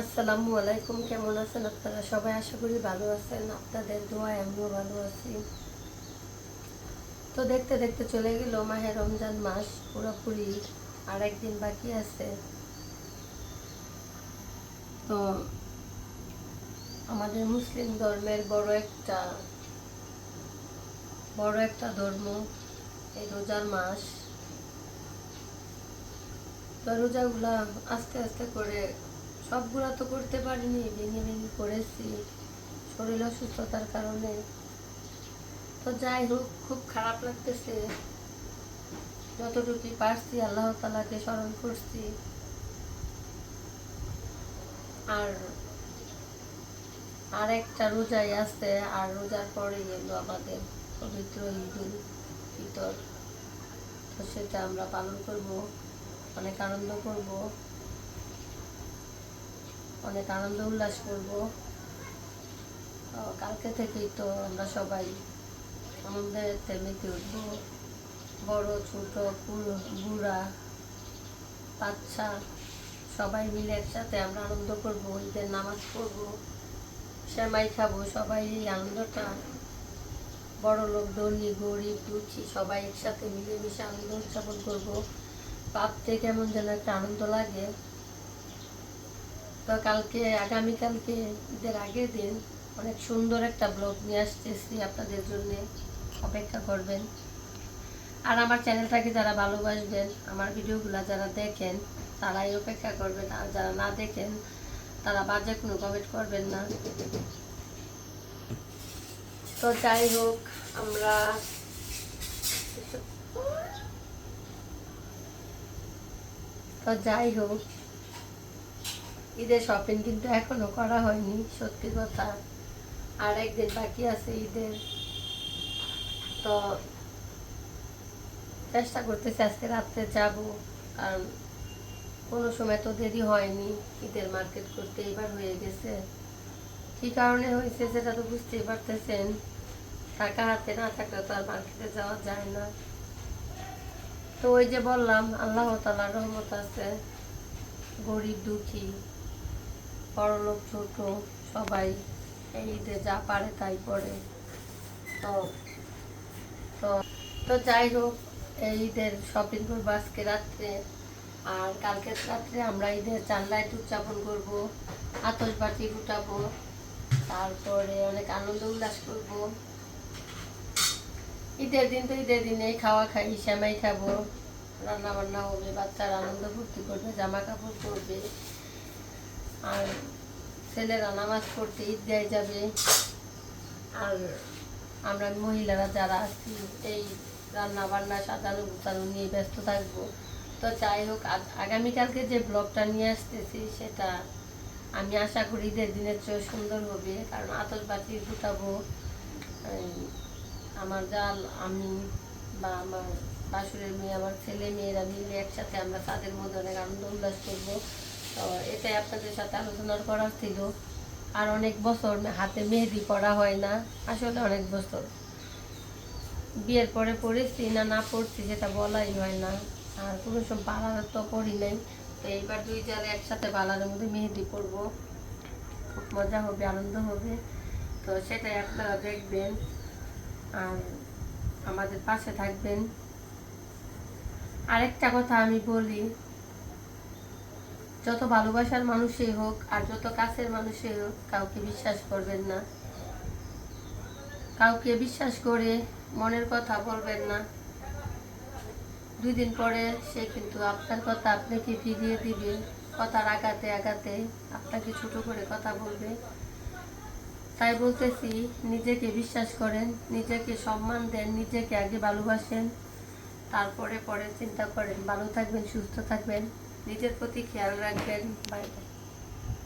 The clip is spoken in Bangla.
আসসালামু আলাইকুম, কেমন আছেন আপনারা? সবাই আশা করি ভালো আছেন। আপনাদের দোয়ায় আমিও ভালো আছি। তো দেখতে দেখতে চলে গেল মাহে রমজান মাস, পুরোপুরি আর একদিন বাকি আছে। তো আমাদের মুসলিম ধর্মের বড় একটা বড় একটা ধর্ম, এই রোজার মাস। তো রোজাগুলা আস্তে আস্তে করে সবগুলা তো করতে পারিনি, ভেঙে ভেঙে করেছি। শরীর অসুস্থতার কারণে। তো যাই হোক, খুব খারাপ লাগতেছে। যতটুকু পারছি আল্লাহ তালাকে স্মরণ করছি। আর আর একটা রোজাই আছে, আর রোজার পরে এলো আমাদের পবিত্র ঈদুল ফিতর। তো সেটা আমরা পালন করব, অনেক আনন্দ করব। অনেক আনন্দ উল্লাস করব। কালকে থেকেই তো আমরা সবাই আনন্দে মেতে উঠবো। বড়, ছোট বুড়া, বাচ্চা, সবাই মিলে একসাথে আমরা আনন্দ করব, ঈদের নামাজ পড়ব, সেমাই খাব, সবাই এই আনন্দটা। বড় লোক, ধনী, গরিব, দুঃখী, সবাই একসাথে মিলেমিশে আনন্দ উদযাপন করব। ভাবতে কেমন যেন একটা আনন্দ লাগে। তো কালকে, আগামীকালকে, ঈদের আগের দিন অনেক সুন্দর একটা ব্লগ নিয়ে আসতেছি আপনাদের জন্য। অপেক্ষা করবেন। আর আমার চ্যানেলটাকে যারা ভালোবাসবেন, আমার ভিডিওগুলো যারা দেখেন, তারাই অপেক্ষা করবেন। আর যারা না দেখেন, তারা বাজে কোনো কমেন্ট করবেন না। তো যাই হোক, আমরা তো যাই হোক ঈদের শপিং কিন্তু এখনও করা হয়নি, সত্যি কথা। আর একদিন বাকি আছে ঈদের। তো চেষ্টা করতেছি আজকে রাত্রে যাব, কারণ কোনো সময় তো দেরি হয়নি। ঈদের মার্কেট করতে এবার হয়ে গেছে। কী কারণে হয়েছে সেটা তো বুঝতেই পারতেছেন। টাকা হাতে না থাকলে তো আর মার্কেটে যাওয়া যায় না। তো ওই যে বললাম, আল্লাহ তালার রহমত আছে। গরিব দুঃখী। বড়লোক ছোট, সবাই এই ঈদে যা পারে তাই করে। তো তো তো যাই হোক, এই ঈদের শপিং করব আজকে রাত্রে। আর কালকে রাত্রে আমরা ঈদের চান্দায় উদযাপন করব আতসবাতি উঠাবো তারপরে অনেক আনন্দ উল্লাস করব। ঈদের দিন তো ঈদের দিনে খাওয়া খাই শ্যামাই খাব। রান্না বান্না হবে, বাচ্চারা আনন্দ ফুর্তি করবে জামা কাপড় পরবে। আর ছেলেরা নামাজ পড়তে ঈদগায় যাবে। আর আমরা মহিলারা যারা আছি, এই রান্না বান্না সাজানো গুছানো নিয়ে ব্যস্ত থাকব। তো যাই হোক আগামীকালকে যে ব্লগটা নিয়ে আসতেছি, সেটা আমি আশা করি ঈদের দিনের চেয়ে সুন্দর হবে। কারণ আতসবাতি ফুটাবো আমার জাল, আমি বা আমার বাসুরের মেয়ে, আমার ছেলে মেয়েরা মিলে একসাথে আমরা তাদের মধ্যে অনেক আনন্দ উল্লাস করব। এটাই আপনাদের সাথে আলোচনা করার ছিল। আর অনেক বছর হাতে মেহেদি পড়া হয় না, আসলে অনেক বছর। বিয়ের পরে পড়েছি, না না পড়ছি সেটা বলাই হয় না। আর কোনো সময় পার্লার তো পড়ি নাই। তো এইবার দুই জালে একসাথে পার্লারের মধ্যে মেহেদি পরবো খুব মজা হবে, আনন্দ হবে। তো সেটাই আপনারা দেখবেন। আর আমাদের পাশে থাকবেন। আরেকটা কথা আমি বলি যত ভালোবাসার মানুষই হোক আর যত কাছের মানুষই হোক, কাউকে বিশ্বাস করবেন না। কাউকে বিশ্বাস করে মনের কথা বলবেন না। দুই দিন পরে সে কিন্তু আপনার কথা আপনাকে ফিরিয়ে দিবে, কথার আঘাতে আঘাতে আপনাকে ছোট করে কথা বলবে। তাই বলতেছি, নিজেকে বিশ্বাস করেন, নিজেকে সম্মান দেন, নিজেকে আগে ভালোবাসেন, তারপরে পরে চিন্তা করেন। ভালো থাকবেন, সুস্থ থাকবেন। নিজের প্রতি খেয়াল রাখবেন বাই বাই।